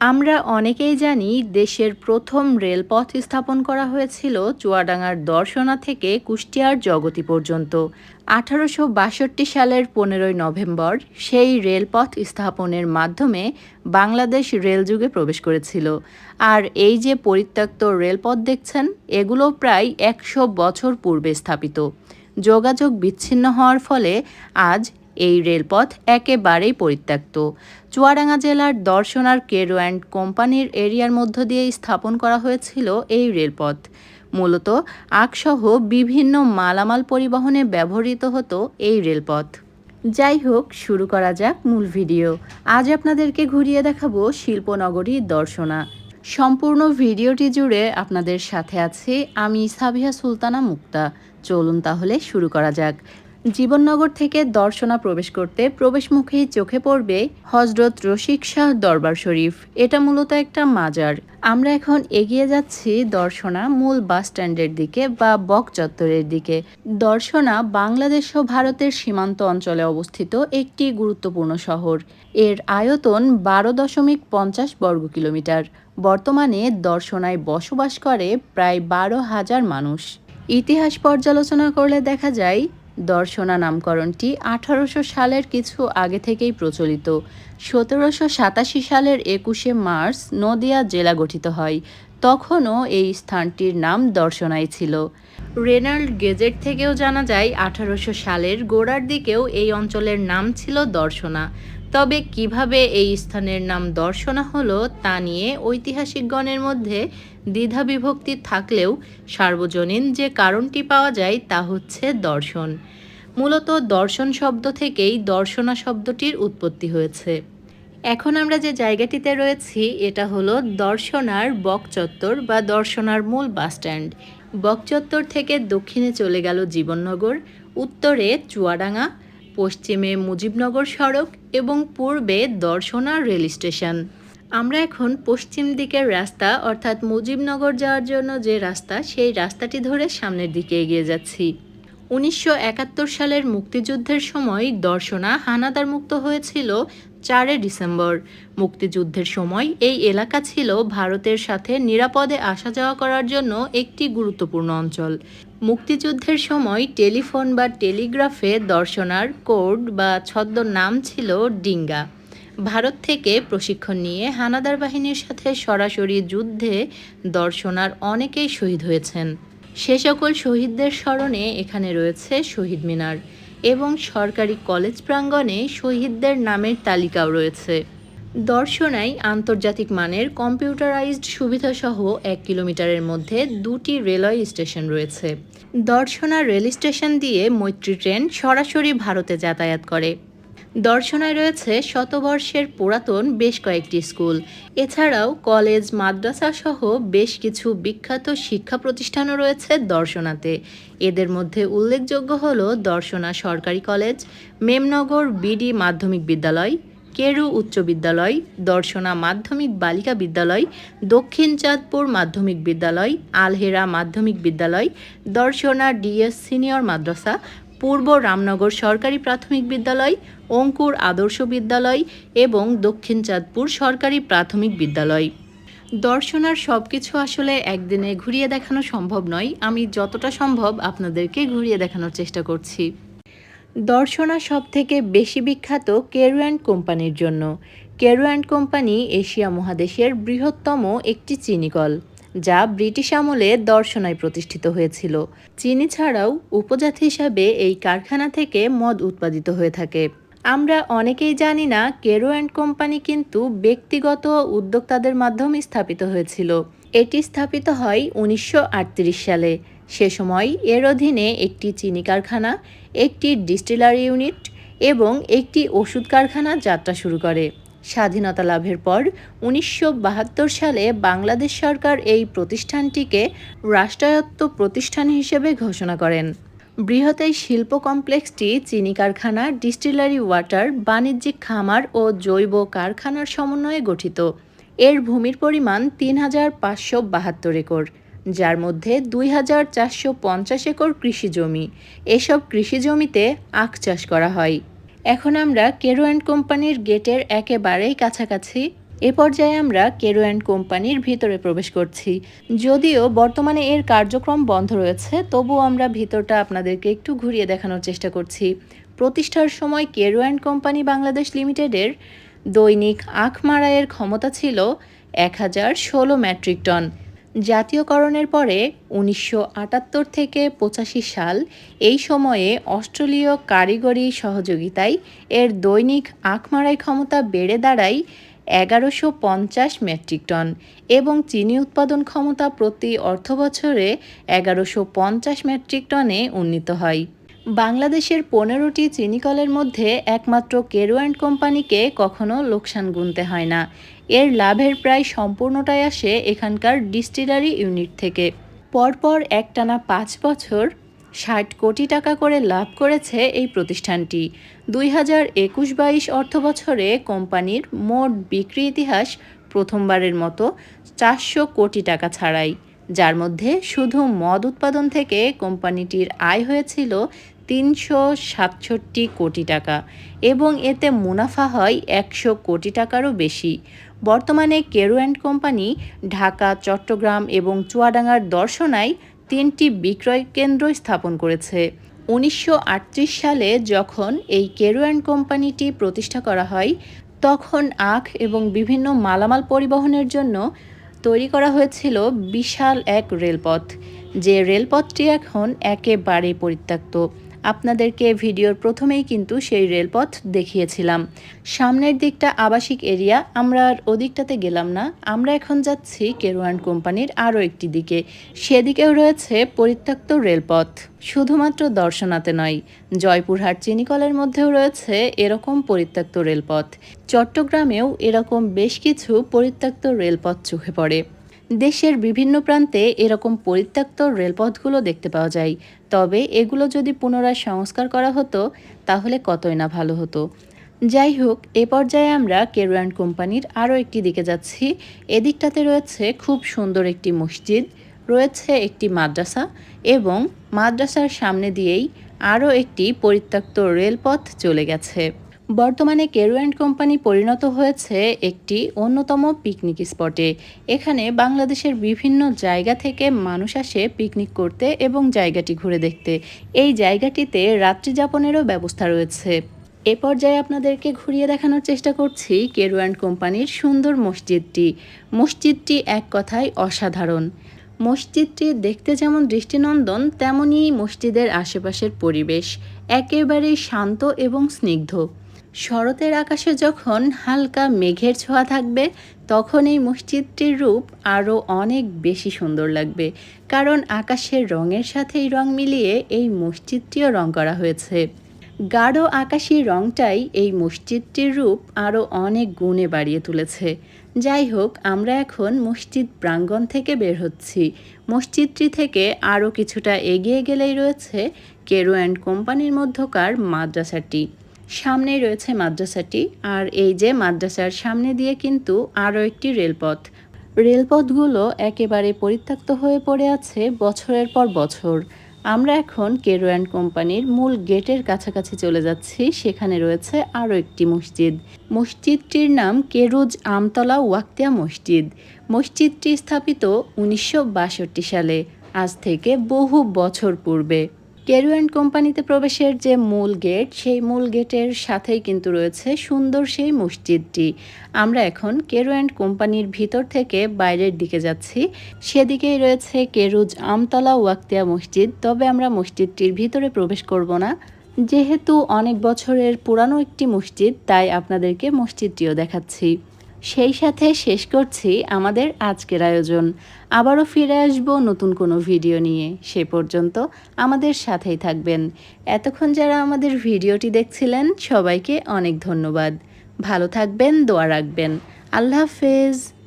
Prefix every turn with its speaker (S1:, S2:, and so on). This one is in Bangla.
S1: আমরা অনেকেই জানি দেশের প্রথম রেলপথ স্থাপন করা হয়েছিল চুয়াডাঙ্গার দর্শনা থেকে কুষ্টিয়ার জগতি পর্যন্ত। আঠারোশো বাষট্টি সালের পনেরোই নভেম্বর সেই রেলপথ স্থাপনের মাধ্যমে বাংলাদেশ রেলযুগে প্রবেশ করেছিল। আর এই যে পরিত্যক্ত রেলপথ দেখছেন, এগুলো প্রায় একশো বছর পূর্বে স্থাপিত। যোগাযোগ বিচ্ছিন্ন হওয়ার ফলে আজ এই রেলপথ একেবারেই পরিত্যক্ত। চুয়াডাঙ্গা জেলার দর্শনার কেরো অ্যান্ড কোম্পানির এরিয়ার মধ্য দিয়ে স্থাপন করা হয়েছিল এই রেলপথ। মূলত আখসহ বিভিন্ন মালামাল পরিবহনে ব্যবহৃত হতো এই রেলপথ। যাই হোক, শুরু করা যাক মূল ভিডিও। আজ আপনাদেরকে ঘুরিয়ে দেখাবো শিল্পনগরী দর্শনা। সম্পূর্ণ ভিডিওটি জুড়ে আপনাদের সাথে আছি আমি সাবিহা সুলতানা মুক্তা। চলুন তাহলে শুরু করা যাক। জীবননগর থেকে দর্শনা প্রবেশ করতে প্রবেশমুখেই চোখে পড়বে হজরত রশিক শাহ দরবার শরীফ। এটা মূলত একটা মাজার। আমরা এখন এগিয়ে যাচ্ছি দর্শনা মূল বাস স্ট্যান্ডের দিকে বা বক চত্বরের দিকে। দর্শনা বাংলাদেশ ও ভারতের সীমান্ত অঞ্চলে অবস্থিত একটি গুরুত্বপূর্ণ শহর। এর আয়তন বারো দশমিক পঞ্চাশ বর্গ কিলোমিটার। বর্তমানে দর্শনায় বসবাস করে প্রায় বারো হাজার মানুষ। ইতিহাস পর্যালোচনা করলে দেখা যায় দর্শনা নামকরণটি আঠারোশো সালের কিছু আগে থেকেই প্রচলিত। সতেরোশো সাতাশি সালের একুশে মার্চ নদিয়া জেলা গঠিত হয়। তখনও এই স্থানটির নাম দর্শনাই ছিল। রেনাল্ড গেজেট থেকেও জানা যায়, আঠারোশো সালের গোড়ার দিকেও এই অঞ্চলের নাম ছিল দর্শনা। তবে কীভাবে এই স্থানের নাম দর্শনা হলো তা নিয়ে ঐতিহাসিকগণের মধ্যে দ্বিধা বিভক্তি থাকলেও সার্বজনীন যে কারণটি পাওয়া যায় তা হচ্ছে দর্শন। মূলত দর্শন শব্দ থেকেই দর্শনা শব্দটির উৎপত্তি হয়েছে। এখন আমরা যে জায়গাটিতে রয়েছি, এটা হলো দর্শনার বকচত্বর বা দর্শনার মূল বাসস্ট্যান্ড বকচত্বর থেকে দক্ষিণে চলে গেল জীবননগর, উত্তরে চুয়াডাঙ্গা পশ্চিমে মুজিবনগর সড়ক এবং পূর্বে দর্শনা রেল স্টেশন। আমরা এখন পশ্চিম দিকের রাস্তা, অর্থাৎ মুজিবনগর যাওয়ার জন্য যে রাস্তা, সেই রাস্তাটি ধরে সামনের দিকে এগিয়ে যাচ্ছি। উনিশশো একাত্তর সালের মুক্তিযুদ্ধের সময় দর্শনা হানাদার মুক্ত হয়েছিল চারে ডিসেম্বর। মুক্তিযুদ্ধের সময় এই এলাকা ছিল ভারতের সাথে নিরাপদে আসা যাওয়া করার জন্য একটি গুরুত্বপূর্ণ অঞ্চল। মুক্তিযুদ্ধের সময় টেলিফোন বা টেলিগ্রাফে দর্শনার কোড বা ছদ্ম নাম ছিল ডিঙ্গা। ভারত থেকে প্রশিক্ষণ নিয়ে হানাদার বাহিনীর সাথে সরাসরি যুদ্ধে দর্শনার অনেকেই শহীদ হয়েছেন। সে সকল শহীদদের স্মরণে এখানে রয়েছে শহীদ মিনার এবং সরকারি কলেজ প্রাঙ্গণে শহীদদের নামের তালিকাও রয়েছে। দর্শনায় আন্তর্জাতিক মানের কম্পিউটারাইজড সুবিধাসহ এক কিলোমিটারের মধ্যে দুটি রেলওয়ে স্টেশন রয়েছে। দর্শনা রেল স্টেশন দিয়ে মৈত্রী ট্রেন সরাসরি ভারতে যাতায়াত করে। দর্শনায় রয়েছে শতবর্ষের পুরাতন বেশ কয়েকটি স্কুল। এছাড়াও কলেজ, মাদ্রাসা সহ বেশ কিছু বিখ্যাত শিক্ষা প্রতিষ্ঠানও রয়েছে দর্শনাতে। এদের মধ্যে উল্লেখযোগ্য হল দর্শনা সরকারি কলেজ, মেমনগর বিডি মাধ্যমিক বিদ্যালয় কেরু উচ্চ বিদ্যালয়, দর্শনা মাধ্যমিক বালিকা বিদ্যালয়, দক্ষিণ চাঁদপুর মাধ্যমিক বিদ্যালয়, আলহেরা মাধ্যমিক বিদ্যালয়, দর্শনা ডিএস সিনিয়র মাদ্রাসা, পূর্ব রামনগর সরকারি প্রাথমিক বিদ্যালয়, অঙ্কুর আদর্শ বিদ্যালয় এবং দক্ষিণ চাঁদপুর সরকারি প্রাথমিক বিদ্যালয়। দর্শনার সব কিছু আসলে একদিনে ঘুরিয়ে দেখানো সম্ভব নয়। আমি যতটা সম্ভব আপনাদেরকে ঘুরিয়ে দেখানোর চেষ্টা করছি। দর্শনা সব থেকে বেশি বিখ্যাত কেরু অ্যান্ড কোম্পানির জন্য। কেরু অ্যান্ড কোম্পানি এশিয়া মহাদেশের বৃহত্তম একটি চিনিকল যা ব্রিটিশ আমলে দর্শনায় প্রতিষ্ঠিত হয়েছিল। চিনি ছাড়াও উপজাতি হিসাবে এই কারখানা থেকে মদ উৎপাদিত হয়ে থাকে। আমরা অনেকেই জানি না কেরো অ্যান্ড কোম্পানি কিন্তু ব্যক্তিগত উদ্যোক্তাদের মাধ্যমে স্থাপিত হয়েছিল। এটি স্থাপিত হয় উনিশশো আটত্রিশ সালে। সে সময় এর অধীনে একটি চিনি কারখানা, একটি ডিস্টিলারি ইউনিট এবং একটি ওষুধ কারখানা যাত্রা শুরু করে। স্বাধীনতা লাভের পর উনিশশো বাহাত্তর সালে বাংলাদেশ সরকার এই প্রতিষ্ঠানটিকে রাষ্ট্রায়ত্ত প্রতিষ্ঠান হিসেবে ঘোষণা করেন। বৃহৎ এই শিল্প কমপ্লেক্সটি চিনি কারখানা, ডিস্টিলারি ওয়াটার, বাণিজ্যিক খামার ও জৈব কারখানার সমন্বয়ে গঠিত। এর ভূমির পরিমাণ তিন হাজার পাঁচশো বাহাত্তর একর। যার মধ্যে দুই হাজার চারশো পঞ্চাশ একর কৃষি জমি। এসব কৃষি জমিতে আখ চাষ করা হয়। এখন আমরা কেরো অ্যান্ড কোম্পানির গেটের একেবারেই কাছাকাছি। এ পর্যায়ে আমরা কেরো অ্যান্ড কোম্পানির ভিতরে প্রবেশ করছি। যদিও বর্তমানে এর কার্যক্রম বন্ধ রয়েছে, তবুও আমরা ভিতরটা আপনাদেরকে একটু ঘুরিয়ে দেখানোর চেষ্টা করছি। প্রতিষ্ঠার সময় কেরো অ্যান্ড কোম্পানি বাংলাদেশ লিমিটেডের দৈনিক আখ মারাইয়ের ক্ষমতা ছিল এক হাজার ষোলো মেট্রিক টন। জাতীয়করণের পরে উনিশশো আটাত্তর থেকে পঁচাশি সাল এই সময়ে অস্ট্রেলীয় কারিগরি সহযোগিতায় এর দৈনিক আখমারাই ক্ষমতা বেড়ে দাঁড়ায় এগারোশো পঞ্চাশ মেট্রিক টন এবং চিনি উৎপাদন ক্ষমতা প্রতি অর্থবছরে এগারোশো পঞ্চাশ মেট্রিক টনে উন্নীত হয়। বাংলাদেশের পনেরোটি চিনিকলের মধ্যে একমাত্র কেরো অ্যান্ড কোম্পানিকে কখনো লোকসান গুনতে হয় না। এর লাভের প্রায় সম্পূর্ণটাই আসে এখানকার ডিস্টিলারি ইউনিট থেকে। পরপর একটানা পাঁচ বছর ষাট কোটি টাকা করে লাভ করেছে এই প্রতিষ্ঠানটি। দুই হাজার একুশ বাইশ অর্থ বছরে কোম্পানির মোট বিক্রি ইতিহাস প্রথমবারের মতো চারশো কোটি টাকা ছাড়াই, যার মধ্যে শুধু মদ উৎপাদন থেকে কোম্পানিটির আয় হয়েছিল তিনশো সাতষট্টি কোটি টাকা এবং এতে মুনাফা হয় একশো কোটি টাকারও বেশি। বর্তমানে Carew and company Dhaka, Chittagong এবং চুয়াডাঙ্গার দর্শনায় তিনটি বিক্রয় কেন্দ্র স্থাপন করেছে। উনিশশো আটত্রিশ সালে যখন এই কেরো অ্যান্ড কোম্পানিটি প্রতিষ্ঠা করা হয়, তখন আখ এবং বিভিন্ন মালামাল পরিবহনের জন্য তৈরি করা হয়েছিল বিশাল এক রেলপথ, যে রেলপথটি এখন একেবারে পরিত্যক্ত। আপনাদেরকে ভিডিওর প্রথমেই কিন্তু সেই রেলপথ দেখিয়েছিলাম। সামনের দিকটা আবাসিক এরিয়া, আমরা আর ওদিকটাতে গেলাম না। আমরা এখন যাচ্ছি কেরোয়ান কোম্পানির আরও একটি দিকে। সেদিকেও রয়েছে পরিত্যক্ত রেলপথ, শুধুমাত্র দর্শনাতে নয়। জয়পুরহাট চিনিকলের মধ্যেও রয়েছে এরকম পরিত্যক্ত রেলপথ। চট্টগ্রামেও এরকম বেশ কিছু পরিত্যক্ত রেলপথ চোখে পড়ে। দেশের বিভিন্ন প্রান্তে এরকম পরিত্যক্ত রেলপথগুলো দেখতে পাওয়া যায়। তবে এগুলো যদি পুনরায় সংস্কার করা হতো, তাহলে কতই না ভালো হতো। যাই হোক, এ পর্যায়ে আমরা কেরোয়ান কোম্পানির আরও একটি দিকে যাচ্ছি। এদিকটাতে রয়েছে খুব সুন্দর একটি মসজিদ, রয়েছে একটি মাদ্রাসা এবং মাদ্রাসার সামনে দিয়েই আরও একটি পরিত্যক্ত রেলপথ চলে গেছে। বর্তমানে কেরো অ্যান্ড কোম্পানি পরিণত হয়েছে একটি অন্যতম পিকনিক স্পটে। এখানে বাংলাদেশের বিভিন্ন জায়গা থেকে মানুষ আসে পিকনিক করতে এবং জায়গাটি ঘুরে দেখতে। এই জায়গাটিতে রাত্রি যাপনেরও ব্যবস্থা রয়েছে। এ পর্যায়ে আপনাদেরকে ঘুরিয়ে দেখানোর চেষ্টা করছি কেরো অ্যান্ড কোম্পানির সুন্দর মসজিদটি। মসজিদটি এক কথায় অসাধারণ। মসজিদটি দেখতে যেমন দৃষ্টিনন্দন, তেমনই মসজিদের আশেপাশের পরিবেশ। একেবারেই শান্ত এবং স্নিগ্ধ। শরতের আকাশে যখন হালকা মেঘের ছোঁয়া থাকবে, তখন এই মসজিদটির রূপ আরও অনেক বেশি সুন্দর লাগবে। কারণ আকাশের রঙের সাথেই রং মিলিয়ে এই মসজিদটিও রং করা হয়েছে। গাঢ় আকাশি রংটাই এই মসজিদটির রূপ আরও অনেক গুণে বাড়িয়ে তুলেছে। যাই হোক, আমরা এখন মসজিদ প্রাঙ্গণ থেকে বের হচ্ছি। মসজিদটি থেকে আরও কিছুটা এগিয়ে গেলেই রয়েছে কেরো অ্যান্ড কোম্পানির মধ্যকার মাদ্রাসাটি। সামনেই রয়েছে মাদ্রাসাটি, আর এই যে মাদ্রাসার সামনে দিয়ে কিন্তু আরও একটি রেলপথ। রেলপথগুলো একেবারে পরিত্যক্ত হয়ে পড়ে আছে বছরের পর বছর। আমরা এখন কেরো অ্যান্ড কোম্পানির মূল গেটের কাছাকাছি চলে যাচ্ছি, সেখানে রয়েছে আরও একটি মসজিদ। মসজিদটির নাম কেরুজ আমতলা ওয়াক্তিয়া মসজিদ। মসজিদটি স্থাপিত উনিশশো বাষট্টি সালে, আজ থেকে বহু বছর পূর্বে। কেরু অ্যান্ড কোম্পানিতে প্রবেশের যে মূল গেট, সেই মূল গেটের সাথেই কিন্তু রয়েছে সুন্দর সেই মসজিদটি। আমরা এখন কেরু অ্যান্ড কোম্পানির ভিতর থেকে বাইরের দিকে যাচ্ছি। সেদিকেই রয়েছে কেরুজ আমতলা ওয়াক্তিয়া মসজিদ। তবে আমরা মসজিদটির ভিতরে প্রবেশ করব না। যেহেতু অনেক বছরের পুরানো একটি মসজিদ, তাই আপনাদেরকে মসজিদটিও দেখাচ্ছি। সেই সাথে শেষ করছি আমাদের আজকের আয়োজন। আবারও ফিরে আসব নতুন কোনো ভিডিও নিয়ে। সে পর্যন্ত আমাদের সাথেই থাকবেন। এতক্ষণ যারা আমাদের ভিডিওটি দেখছিলেন, সবাইকে অনেক ধন্যবাদ। ভালো থাকবেন, দোয়া রাখবেন। আল্লাহ হাফেজ।